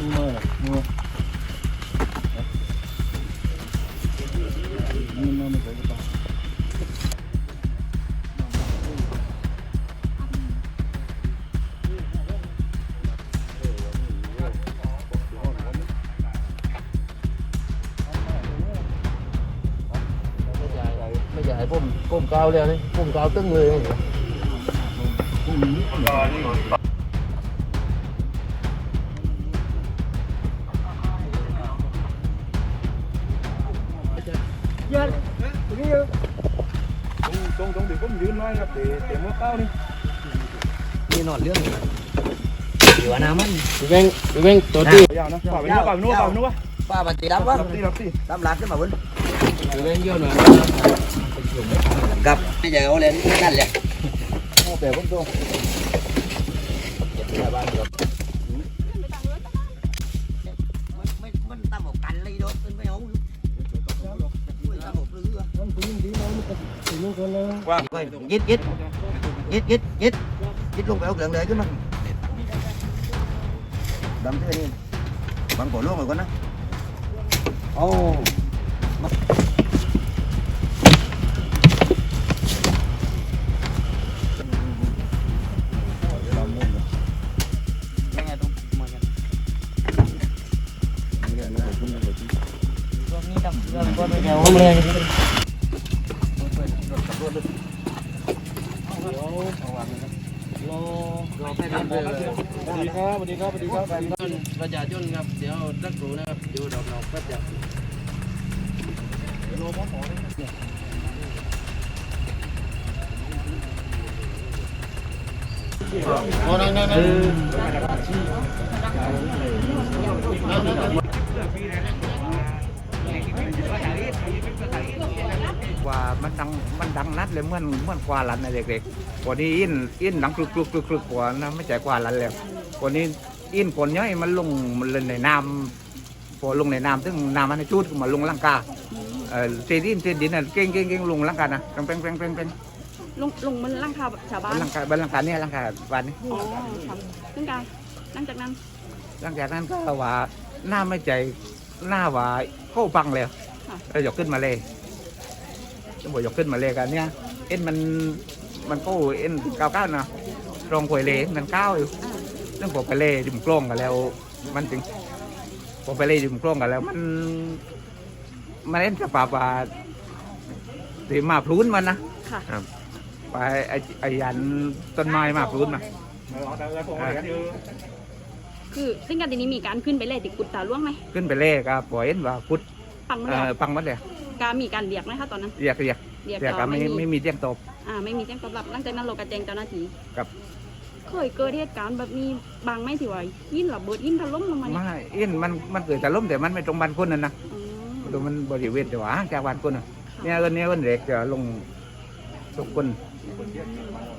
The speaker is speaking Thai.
มือมือมือมือมือไม่เคยจะไม่ใหญ่ ตึ้งเลยตรงตรงที่ผมยืนไว้ครับเดี๋ยวเดี๋ยวมือเก้านี่นี่นอนเรื่องอยู่น้ำมันพี่เบ้งพี่เบ้งตัวที่ยาวนะป่าไปนู้นป่าไปนู้นป่าไปนู้นวะป้าปฏิรับวะรับตีรับตีตามหลักขึ้นมาบนพี่เบ้งเยอะหน่อยกับไม่ใหญ่เอาเลยนั่นแหละแต่ผมตรงไม่มันตั้มบอกกันเลยโดนเป็นไม่เอาตั้มบอกเรือ ว่าไปยิดยิดยิดยิดยิดยิดลงไปเอาเหลืองเลยขึ้นมาดำเท่า นี้บังโผล่ล่วงไปก่อนนะโอ้ยังไงต้องมากันนี่นี่ผมนี่ผมรอบนี้ดำเรื่องก็ไม่เอาเลยรอรอแค่นี้เลยสวัสดีครับสวัสดีครับสวัสดีครับประชาชนครับ เดี๋ยวรักครูนะครับอยู่ดอกดอกแป๊บเดียวโอ้นั่นนั่นนั่นว่ มันดังมันดังนัดเลยเหมื่อนเหมื่อนกว่าลันนะเด็กๆวันนี้อินอินดังกรุกกรุกกรุกกรุกกว่านะไม่ใช่กว่าลันแล้ววันนี้อินคนย่อยมันลงมันเลยในน้ำพอลงในน้ำซึ่งน้ำมันจูดขึ้นมาลงลังกาเออเศษดินเศษดินน่ะเก่งเก่งเก่งลงลังกานะเป้งเป้งเป้งเป้งลงลงมันร่างคาชาวบ้านลังกาบันลังกาเนี่ยลังกาวันนี้อ๋อครับซึ่งการหลังจากนั้น หลังจากนั้นก็ว่าหน้าไม่ใจหน้าว่าเข้าปังเลยแล้วยกขึ้นมาเลย ต้องบอกยกขึ้นมาเลยกันเนี่ยเอ็นมันมันเข้าเอ็นเก้าเก้านะรองควยเลยมันเก้าอยู่เรื่องผมไปเล่ดิมกล้องกันแล้ว มันถึงผมไปเล่ดิมกล้องกันแล้ว มันมันเล่นสภาพว่าตีมาพลุนมันนะค่ะไปไอ้ไอ้ยันต้นไม้มาพลุนมาคือซึ่งการทีนี้มีการขึ้นไปเล่ติดกุดตาล่วงไหมขึ้นไปเล่ก็ปล่อยเห็นว่าพุทธปังไหมเอ่อปังมัดเลย การมีการเรียกไหมคะตอนนั้นเรียกเรียกเรียกเรียกก็ก็ไม่ไม่ไม่มีมีเตียงตบอ่าไม่มีแจ้งตอบรับหลังจากนั้นเราก็แจ้งเจ้าหน้าที่ครับ เคยเกิดเหตุการณ์แบบนี้บางไหม่ที่ว่ายินระเบิดยินถล่มลงมาเนี่ยไม่อินมันมันเกิดจะล้มแต่มันไม่ตรงบ้านคนนั่นนะอ๋อดูมันบริเวณแต่ว่าห่างจากบ้านคนน่ะเนี่ยเอิ้นเนี่ยเอิ้นเด็กจะลงทุกคนอืม